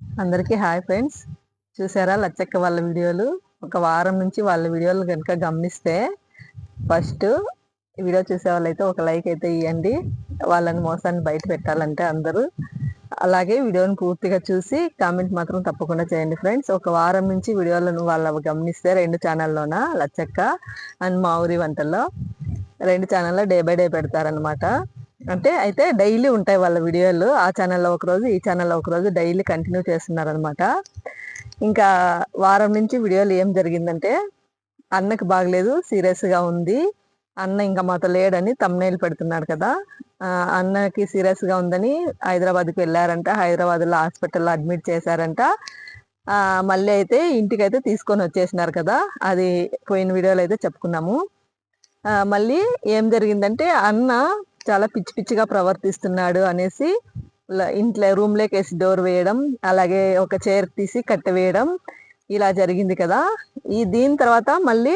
అందరికీ hi friends. చూసారా లచ్చక్క వాళ్ళ వీడియోలు? ఒక వారం నుంచి వాళ్ళ వీడియోలు కనుక గమనిస్తే ఫస్ట్ వీడియో చూసే వాళ్ళైతే ఒక లైక్ అయితే ఇవ్వండి వాళ్ళని మోసాన్ని బయట పెట్టాలంటే అందరూ. అలాగే వీడియోని పూర్తిగా చూసి కామెంట్ మాత్రం తప్పకుండా చేయండి ఫ్రెండ్స్. ఒక వారం నుంచి వీడియోలను వాళ్ళ గమనిస్తే రెండు ఛానల్లోన లచ్చక్క అండ్ మా ఊరి వంటల్లో. రెండు ఛానల్లో డే బై డే పెడతారనమాట అంటే అయితే డైలీ ఉంటాయి వాళ్ళ వీడియోలు. ఆ ఛానల్లో ఒకరోజు ఈ ఛానల్లో ఒకరోజు డైలీ కంటిన్యూ చేస్తున్నారనమాట ఇంకా వారం నుంచి వీడియోలు ఏం జరిగిందంటే అన్నకు బాగలేదు సీరియస్గా ఉంది. అన్న ఇంకా మాతో లేడని తమ్నైల్ పెడుతున్నాడు కదా. అన్నకి సీరియస్గా ఉందని హైదరాబాద్కి వెళ్ళారంట. హైదరాబాద్లో హాస్పిటల్లో అడ్మిట్ చేశారంట. మళ్ళీ అయితే ఇంటికైతే తీసుకొని వచ్చేసినారు కదా. అది పోయిన వీడియోలో అయితే చెప్పుకున్నాము. మళ్ళీ ఏం జరిగిందంటే అన్న చాలా పిచ్చి పిచ్చిగా ప్రవర్తిస్తున్నాడు అనేసి ఇంట్లో రూమ్లోకి వేసి డోర్ వేయడం అలాగే ఒక చైర్ తీసి కట్టవేయడం ఇలా జరిగింది కదా. ఈ దీని తర్వాత మళ్ళీ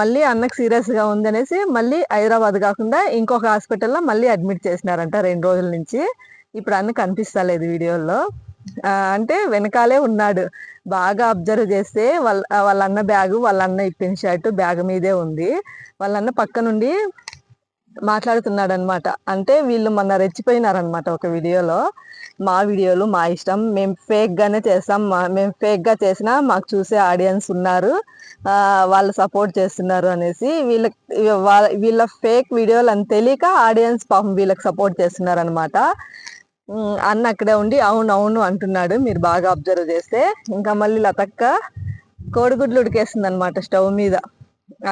మళ్ళీ అన్నకు సీరియస్గా ఉందనేసి మళ్ళీ హైదరాబాద్ కాకుండా ఇంకొక హాస్పిటల్లో మళ్ళీ అడ్మిట్ చేసినారంట రెండు రోజుల నుంచి. ఇప్పుడు అన్న కనిపిస్తలేదు వీడియోలో. అంటే వెనకాలే ఉన్నాడు. బాగా అబ్జర్వ్ చేస్తే వాళ్ళ వాళ్ళ అన్న బ్యాగు వాళ్ళ అన్న ఇప్పిన షర్ట్ బ్యాగ్ మీదే ఉంది. వాళ్ళ అన్న పక్క నుండి మాట్లాడుతున్నాడు అనమాట అంటే వీళ్ళు మొన్న రెచ్చిపోయినారనమాట ఒక వీడియోలో. మా వీడియోలు మా ఇష్టం. మేము ఫేక్ గానే చేస్తాం. మేము ఫేక్గా చేసినా మాకు చూసే ఆడియన్స్ ఉన్నారు. వాళ్ళు సపోర్ట్ చేస్తున్నారు అనేసి వీళ్ళ వీళ్ళ ఫేక్ వీడియోలు అని తెలియక ఆడియన్స్ పాపం వీళ్ళకి సపోర్ట్ చేస్తున్నారు అనమాట అన్న అక్కడే ఉండి అవును అవును అంటున్నాడు. మీరు బాగా అబ్జర్వ్ చేస్తే. ఇంకా మళ్ళీ లతక్క కోడిగుడ్లు ఉడికేస్తుంది అనమాట స్టవ్ మీద.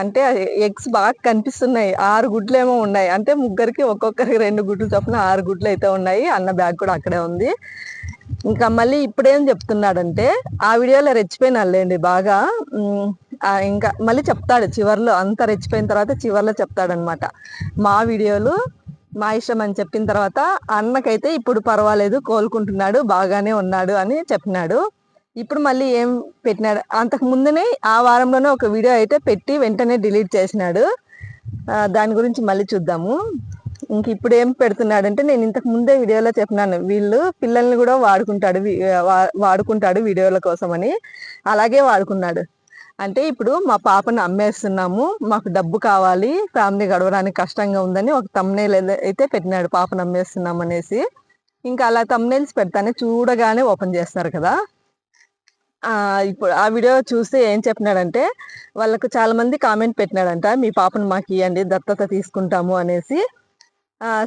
అంటే ఎగ్స్ బాగా కనిపిస్తున్నాయి. ఆరు గుడ్లు ఏమో ఉన్నాయి. అంటే ముగ్గురికి ఒక్కొక్కరికి రెండు గుడ్లు చొప్పున ఆరు గుడ్లు అయితే ఉన్నాయి. అన్న బ్యాగ్ కూడా అక్కడే ఉంది. ఇంకా మళ్ళీ ఇప్పుడేం చెప్తున్నాడంటే ఆ వీడియోలో రెచ్చిపోయినాళ్ళండి బాగా. ఇంకా మళ్ళీ చెప్తాడు చివర్లో. అంత రెచ్చిపోయిన తర్వాత చివర్లో చెప్తాడనమాట. మా వీడియోలు మా ఇష్టం అని చెప్పిన తర్వాత అన్నకైతే ఇప్పుడు పర్వాలేదు కోలుకుంటున్నాడు బాగానే ఉన్నాడు అని చెప్పినాడు. ఇప్పుడు మళ్ళీ ఏం పెట్టినాడు? అంతకు ముందునే ఆ వారంలోనే ఒక వీడియో అయితే పెట్టి వెంటనే డిలీట్ చేసినాడు. దాని గురించి మళ్ళీ చూద్దాము. ఇంక ఇప్పుడు ఏం పెడుతున్నాడంటే నేను ఇంతకు ముందే వీడియోలో చెప్పినాను. వీళ్ళు పిల్లల్ని కూడా వాడుకుంటాడు వాడుకుంటాడు వీడియోల కోసం అని అలాగే వాడుకున్నాడు. అంటే ఇప్పుడు మా పాపను అమ్మేస్తున్నాము. మాకు డబ్బు కావాలి. ఫ్యామిలీ గడవడానికి కష్టంగా ఉందని ఒక తమ్నేల్ అయితే పెట్టినాడు పాపను అమ్మేస్తున్నాం అనేసి. ఇంకా అలా తమ్నేల్స్ పెడతానే చూడగానే ఓపెన్ చేస్తారు కదా. ఇప్పుడు ఆ వీడియో చూస్తే ఏం చెప్పినాడంటే వాళ్ళకు చాలా మంది కామెంట్ పెట్టినాడంట మీ పాపను మాకు ఇవ్వండి దత్తత తీసుకుంటాము అనేసి.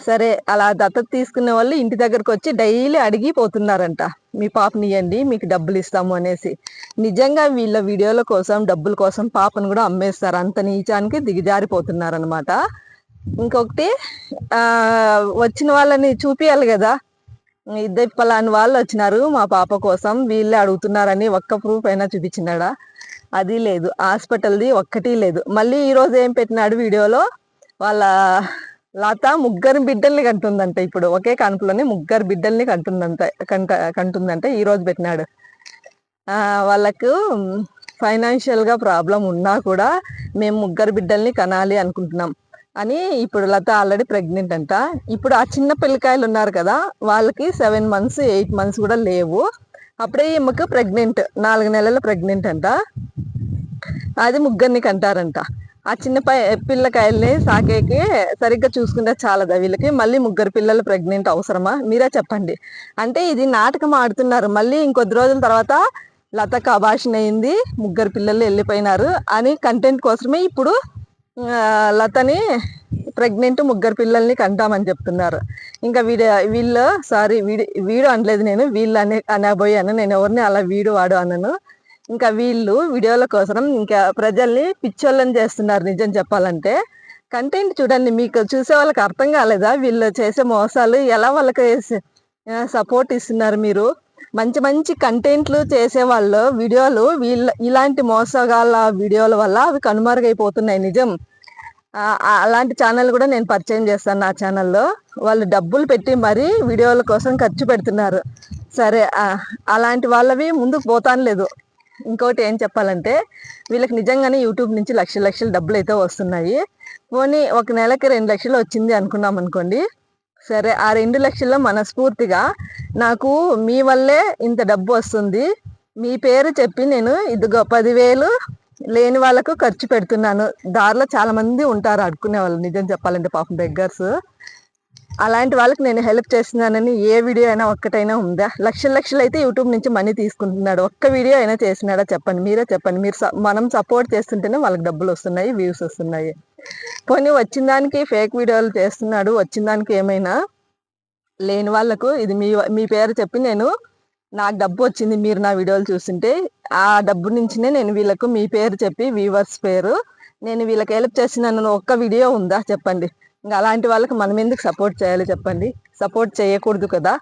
సరే అలా దత్తత తీసుకునే వాళ్ళు ఇంటి దగ్గరకు వచ్చి డైలీ అడిగి పోతున్నారంట మీ పాపని ఇవ్వండి మీకు డబ్బులు ఇస్తాము అనేసి. నిజంగా వీళ్ళ వీడియోల కోసం డబ్బుల కోసం పాపను కూడా అమ్మేస్తారు అంత నీచానికి దిగజారిపోతున్నారనమాట ఇంకొకటి వచ్చిన వాళ్ళని చూపియాలి కదా ఇద్దరు పలాని వాళ్ళు వచ్చినారు మా పాప కోసం వీళ్ళే అడుగుతున్నారని ఒక్క ప్రూఫ్ అయినా చూపించినాడా? అది లేదు. హాస్పిటల్ది ఒక్కటి లేదు. మళ్ళీ ఈరోజు ఏం పెట్టినాడు వీడియోలో? వాళ్ళ లత ముగ్గురు బిడ్డల్ని కంటుందంట ఇప్పుడు. ఒకే కనుపులోనే ముగ్గురు బిడ్డల్ని కంటుందంట కంట కంటుందంట ఈరోజు పెట్టినాడు. వాళ్ళకు ఫైనాన్షియల్గా ప్రాబ్లం ఉన్నా కూడా మేము ముగ్గురు బిడ్డల్ని కనాలి అనుకుంటున్నాం. అని ఇప్పుడు లత ఆల్రెడీ ప్రెగ్నెంట్ అంట. ఇప్పుడు ఆ చిన్న పిల్లకాయలు ఉన్నారు కదా వాళ్ళకి సెవెన్ మంత్స్ ఎయిట్ మంత్స్ కూడా లేవు. అప్పుడే ఈమెకు ప్రెగ్నెంట్ నాలుగు నెలల ప్రెగ్నెంట్ అంట. అది ముగ్గురిని కంటారంట. ఆ చిన్న పిల్లకాయల్ని సాకేకి సరిగ్గా చూసుకుంటే చాలదా వీళ్ళకి? మళ్ళీ ముగ్గురు పిల్లలు ప్రెగ్నెంట్ అవసరమా? మీరే చెప్పండి. అంటే ఇది నాటకం ఆడుతున్నారు. మళ్ళీ ఇంకొద్ది రోజుల తర్వాత లతకు అభాషణ అయింది ముగ్గురు పిల్లలు వెళ్ళిపోయినారు అని కంటెంట్ కోసమే ఇప్పుడు లతని ప్రెగ్నెంట్ ముగ్గురు పిల్లల్ని కంటామని చెప్తున్నారు. ఇంకా వీడు వీళ్ళు సారీ వీడు వీడు అనలేదు నేను వీళ్ళు అనే అనబోయాను నేను ఎవరిని అలా వీడు వాడు అనను ఇంకా వీళ్ళు వీడియోల కోసం ఇంకా ప్రజల్ని పిచ్చోళ్ళని చేస్తున్నారు నిజం చెప్పాలంటే. కంటెంట్ చూడండి మీకు చూసే వాళ్ళకి అర్థం కాలేదా? వీళ్ళు చేసే మోసాలు ఎలా వాళ్ళకి సపోర్ట్ ఇస్తున్నారు మీరు? మంచి మంచి కంటెంట్లు చేసే వాళ్ళు వీడియోలు వీళ్ళ ఇలాంటి మోసగాళ్ళ వీడియోల వల్ల అవి కనుమరుగైపోతున్నాయి నిజం. అలాంటి ఛానల్ కూడా నేను పరిచయం చేస్తాను నా ఛానల్లో. వాళ్ళు డబ్బులు పెట్టి మరీ వీడియోల కోసం ఖర్చు పెడుతున్నారు. సరే అలాంటి వాళ్ళవి ముందుకు పోతాను లేదు. ఇంకోటి ఏం చెప్పాలంటే వీళ్ళకి నిజంగానే యూట్యూబ్ నుంచి లక్ష లక్షలు డబ్బులు అయితే వస్తున్నాయి. పోనీ ఒక నెలకి రెండు లక్షలు వచ్చింది అనుకున్నాం అనుకోండి సరే ఆ రెండు లక్షల్లో మనస్ఫూర్తిగా నాకు మీ వల్లే ఇంత డబ్బు వస్తుంది. మీ పేరు చెప్పి నేను ఇదిగో పదివేలు లేని వాళ్ళకు ఖర్చు పెడుతున్నాను. దారిలో చాలా మంది ఉంటారు అడుక్కునే వాళ్ళు నిజం చెప్పాలంటే పాపం బెగ్గర్స్. అలాంటి వాళ్ళకి నేను హెల్ప్ చేస్తున్నానని ఏ వీడియో అయినా ఒక్కటైనా ఉందా? లక్షల లక్షలు అయితే యూట్యూబ్ నుంచి మనీ తీసుకుంటున్నాడు. ఒక్క వీడియో అయినా చేసినాడా చెప్పండి. మీరే చెప్పండి. మీరు మనం సపోర్ట్ చేస్తుంటేనే వాళ్ళకి డబ్బులు వస్తున్నాయి వ్యూస్ వస్తున్నాయి. పోనీ వచ్చిన దానికి ఫేక్ వీడియోలు చేస్తున్నాడు వచ్చిన దానికి ఏమైనా లేని వాళ్ళకు ఇది మీ మీ పేరు చెప్పి నేను నాకు డబ్బు వచ్చింది మీరు నా వీడియోలు చూస్తుంటే ఆ డబ్బు నుంచినే నేను వీళ్ళకు మీ పేరు చెప్పి వీవర్స్ పేరు నేను వీళ్ళకి హెల్ప్ చేసిన ఒక్క వీడియో ఉందా చెప్పండి. ఇంకా అలాంటి వాళ్ళకి మనం ఎందుకు సపోర్ట్ చేయాలి చెప్పండి. సపోర్ట్ చేయకూడదు కదా.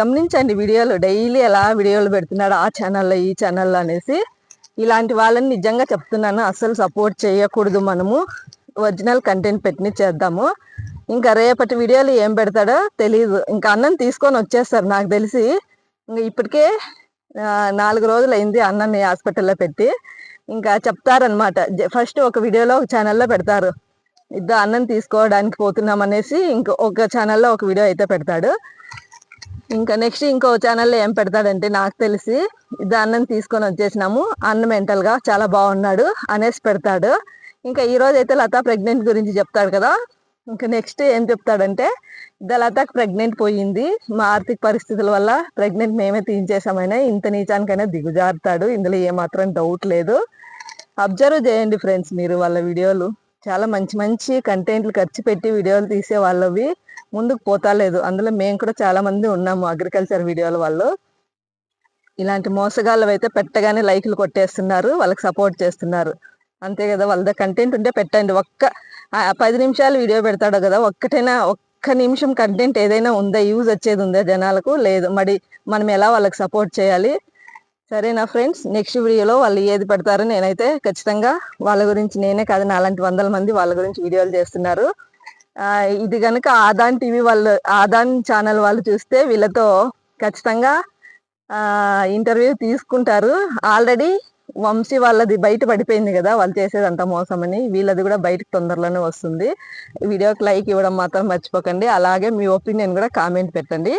గమనించండి వీడియోలు డైలీ ఎలా వీడియోలు పెడుతున్నాడు ఆ ఛానల్లో ఈ ఛానల్లో అనేసి. ఇలాంటి వాళ్ళని నిజంగా చెప్తున్నాను అసలు సపోర్ట్ చేయకూడదు మనము. ఒరిజినల్ కంటెంట్ పెట్టిన చేద్దాము. ఇంకా రేపటి వీడియోలు ఏం పెడతాడో తెలియదు ఇంకా అన్నం తీసుకొని వచ్చేస్తారు నాకు తెలిసి. ఇంకా ఇప్పటికే నాలుగు రోజులు అయింది అన్నని హాస్పిటల్లో పెట్టి. ఇంకా చెప్తారనమాట ఫస్ట్ ఒక వీడియోలో ఒక ఛానల్లో పెడతారు. ఇద్దరు అన్నం తీసుకోవడానికి పోతున్నాం అనేసి ఇంకో ఒక ఛానల్లో ఒక వీడియో అయితే పెడతాడు. ఇంకా నెక్స్ట్ ఇంకో ఛానల్లో ఏం పెడతాడంటే నాకు తెలిసి ఇద్దరు అన్నం తీసుకొని వచ్చేసినాము. అన్న మెంటల్గా చాలా బాగున్నాడు అనేసి పెడతాడు. ఇంకా ఈ రోజు అయితే లతా ప్రెగ్నెంట్ గురించి చెప్తాడు కదా. ఇంకా నెక్స్ట్ ఏం చెప్తాడంటే లతాకి ప్రెగ్నెంట్ పోయింది. మా ఆర్థిక పరిస్థితుల వల్ల ప్రెగ్నెంట్ మేమే తీయించేసామైనా ఇంత నీచానికైనా దిగుజారుతాడు. ఇందులో ఏమాత్రం డౌట్ లేదు. అబ్జర్వ్ చేయండి ఫ్రెండ్స్ మీరు వాళ్ళ వీడియోలు చాలా మంచి మంచి కంటెంట్లు ఖర్చు పెట్టి వీడియోలు తీసే వాళ్ళవి. ముందుకు పోతాలేదు అందులో మేము కూడా చాలా మంది ఉన్నాము అగ్రికల్చర్ వీడియోల వాళ్ళు. ఇలాంటి మోసగాళ్ళు అయితే పెట్టగానే లైక్లు కొట్టేస్తున్నారు. వాళ్ళకి సపోర్ట్ చేస్తున్నారు. అంతే కదా వాళ్ళ కంటెంట్ ఉంటే పెట్టండి. ఒక్క పది నిమిషాలు వీడియో పెడతాడు కదా ఒక్కటైనా ఒక్క నిమిషం కంటెంట్ ఏదైనా ఉందా? యూజ్ వచ్చేది ఉందా జనాలకు? లేదు. మరి మనం ఎలా వాళ్ళకి సపోర్ట్ చేయాలి? సరేనా ఫ్రెండ్స్ నెక్స్ట్ వీడియోలో వాళ్ళు ఏది పెడతారో నేనైతే ఖచ్చితంగా వాళ్ళ గురించి నేనే కాదు నాలాంటి వందల మంది వాళ్ళ గురించి వీడియోలు చేస్తున్నారు. ఇది కనుక ఆదాన్ టీవీ వాళ్ళు ఆదాన్ ఛానల్ వాళ్ళు చూస్తే వీళ్ళతో ఖచ్చితంగా ఇంటర్వ్యూ తీసుకుంటారు. ఆల్రెడీ వంశీ వాళ్ళది బయట పడిపోయింది కదా వాళ్ళు చేసేదంతా మోసమని వీళ్ళది కూడా బయటకు తొందరలోనే వస్తుంది. వీడియోకి లైక్ ఇవ్వడం మాత్రం మర్చిపోకండి. అలాగే మీ ఒపీనియన్ కూడా కామెంట్ పెట్టండి.